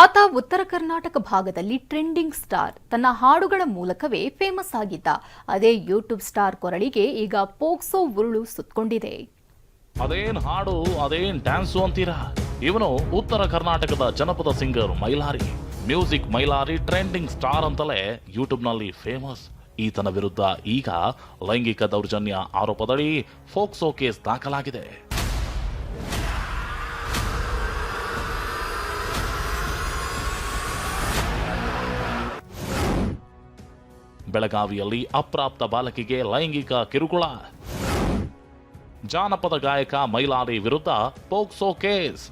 ಆತ ಉತ್ತರ ಕರ್ನಾಟಕ ಭಾಗದಲ್ಲಿ ಟ್ರೆಂಡಿಂಗ್ ಸ್ಟಾರ್ ತನ್ನ ಹಾಡುಗಳ ಮೂಲಕವೇ ಫೇಮಸ್ ಆಗಿದ್ದ. ಅದೇ ಯೂಟ್ಯೂಬ್ ಸ್ಟಾರ್ ಕೊರಳಿಗೆ ಈಗ ಪೋಕ್ಸೋ ಉರುಳು ಸುತ್ತಕೊಂಡಿದೆ ಅದೇನ್ ಹಾಡು, ಅದೇನ್ ಡ್ಯಾನ್ಸು ಅಂತೀರಾ? ಇವನು ಉತ್ತರ ಕರ್ನಾಟಕದ ಜನಪದ singer Mailari. Music Mailari trending star ಅಂತಲೇ ಯೂಟ್ಯೂಬ್ನಲ್ಲಿ ಫೇಮಸ್ ಈತನ ವಿರುದ್ಧ ಈಗ ಲೈಂಗಿಕ ದೌರ್ಜನ್ಯ ಆರೋಪದಡಿ ಫೋಕ್ಸೋ ಕೇಸ್ ದಾಖಲಾಗಿದೆ. ಬೆಳಗಾವಿಯಲ್ಲಿ ಅಪ್ರಾಪ್ತ ಬಾಲಕಿಗೆ ಲೈಂಗಿಕ ಕಿರುಕುಳ. ಜಾನಪದ ಗಾಯಕ ಮೈಲಾರಿ ವಿರುದ್ಧ ಪೋಕ್ಸೋ ಕೇಸ್.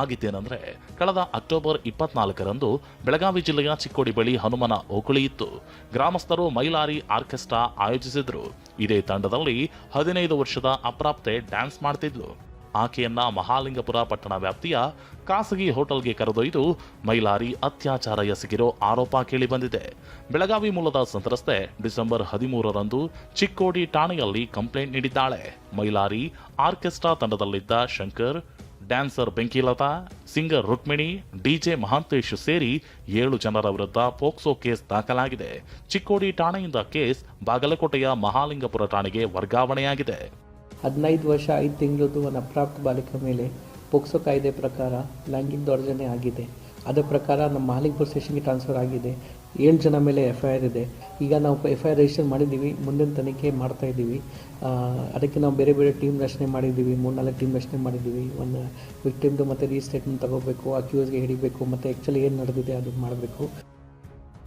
ಆಗಿದ್ದೇನೆಂದ್ರೆ ಕಳೆದ ಅಕ್ಟೋಬರ್ ಇಪ್ಪತ್ನಾಲ್ಕರಂದು ಬೆಳಗಾವಿ ಜಿಲ್ಲೆಯ ಚಿಕ್ಕೋಡಿ ಬಳಿ ಹನುಮನ ಓಕುಳಿ ಇತ್ತು. ಗ್ರಾಮಸ್ಥರು ಮೈಲಾರಿ ಆರ್ಕೆಸ್ಟ್ರಾ ಆಯೋಜಿಸಿದ್ರು. ಇದೇ ತಂಡದಲ್ಲಿ ಹದಿನೈದು ವರ್ಷದ ಅಪ್ರಾಪ್ತೆ ಡ್ಯಾನ್ಸ್ ಮಾಡ್ತಿದ್ಲು. ಆಕೆಯನ್ನ ಮಹಾಲಿಂಗಪುರ ಪಟ್ಟಣ ವ್ಯಾಪ್ತಿಯ ಖಾಸಗಿ ಹೋಟೆಲ್ಗೆ ಕರೆದೊಯ್ದು ಮೈಲಾರಿ ಅತ್ಯಾಚಾರ ಎಸಗಿರೋ ಆರೋಪ ಕೇಳಿಬಂದಿದೆ. ಬೆಳಗಾವಿ ಮೂಲದ ಸಂತ್ರಸ್ತೆ ಡಿಸೆಂಬರ್ ಹದಿಮೂರರಂದು ಚಿಕ್ಕೋಡಿ ಠಾಣೆಯಲ್ಲಿ ಕಂಪ್ಲೇಂಟ್ ನೀಡಿದ್ದಾಳೆ. Mailari orchestra ತಂಡದಲ್ಲಿದ್ದ Shankar, dancer Benkilata, singer Rukmini, DJ Mahantesh ಸೇರಿ ಏಳು ಜನರ ವಿರುದ್ಧ ಪೋಕ್ಸೋ ಕೇಸ್ ದಾಖಲಾಗಿದೆ. ಚಿಕ್ಕೋಡಿ ಠಾಣೆಯಿಂದ ಕೇಸ್ ಬಾಗಲಕೋಟೆಯ ಮಹಾಲಿಂಗಪುರ ಠಾಣೆಗೆ ವರ್ಗಾವಣೆಯಾಗಿದೆ. ಹದಿನೈದು ವರ್ಷ, ಐದು ತಿಂಗಳದ್ದು ಒಂದು ಅಪ್ರಾಪ್ತ ಬಾಲಿಕ ಮೇಲೆ ಪೋಕ್ಸೋ ಕಾಯ್ದೆ ಪ್ರಕಾರ ಲೈಂಗಿಕ ದೌರ್ಜನ್ಯ ಆಗಿದೆ. ಅದರ ಪ್ರಕಾರ ನಮ್ಮ ಮಾಲಿಕ್ಪುರ್ ಸ್ಟೇಷನ್ಗೆ ಟ್ರಾನ್ಸ್ಫರ್ ಆಗಿದೆ. ಏಳು ಜನ ಮೇಲೆ ಎಫ್ ಐ ಆರ್ ಇದೆ. ಈಗ ನಾವು ಎಫ್ ಐ ಆರ್ ರಿಜಿಸ್ಟರ್ ಮಾಡಿದ್ದೀವಿ. ಮುಂದಿನ ತನಿಖೆ ಮಾಡ್ತಾ ಇದ್ದೀವಿ. ಅದಕ್ಕೆ ನಾವು ಬೇರೆ ಬೇರೆ ಟೀಮ್ ರಚನೆ ಮಾಡಿದ್ದೀವಿ. ಮೂರ್ನಾಲ್ಕು ಟೀಮ್ ರಚನೆ ಮಾಡಿದ್ದೀವಿ. ಒಂದು ವಿಕ್ಟಿಮ್ದು ಮತ್ತು ರೀಸ್ಟೇಟ್ಮೆಂಟ್ ತಗೋಬೇಕು ಅಕ್ಯೂಸ್ಗೆ ಹಿಡಿಬೇಕು, ಮತ್ತು ಆ್ಯಕ್ಚುಲಿ ಏನು ನಡೆದಿದೆ ಅದು ಮಾಡಬೇಕು.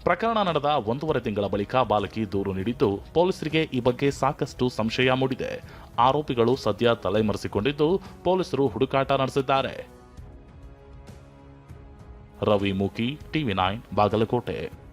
ಪ್ರಕರಣ ನಡೆದ ಒಂದೂವರೆ ತಿಂಗಳ ಬಳಿಕ ಬಾಲಕಿ ದೂರು ನೀಡಿದ್ದು ಪೊಲೀಸರಿಗೆ ಈ ಬಗ್ಗೆ ಸಾಕಷ್ಟು ಸಂಶಯ ಮೂಡಿದೆ. ಆರೋಪಿಗಳು ಸದ್ಯ ತಲೆಮರೆಸಿಕೊಂಡಿದ್ದು ಪೊಲೀಸರು ಹುಡುಕಾಟ ನಡೆಸಿದ್ದಾರೆ. Ravi Mooki, TV nine, Bagalkote.